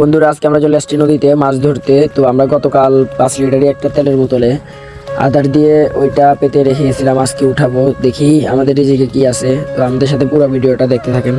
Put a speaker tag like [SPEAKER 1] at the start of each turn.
[SPEAKER 1] বন্ধুরা, আজকে আমরা চলে আসছি নদীতে মাছ ধরতে। তো আমরা গতকাল পাঁচ লিটারই একটা তেলের বোতলে আধার দিয়ে ওইটা পেতে রেখে গেছিলাম আজকে উঠাবো, দেখি আমাদের রিজিকে কি আছে। তো আমাদের সাথে পুরো ভিডিওটা দেখতে থাকেন।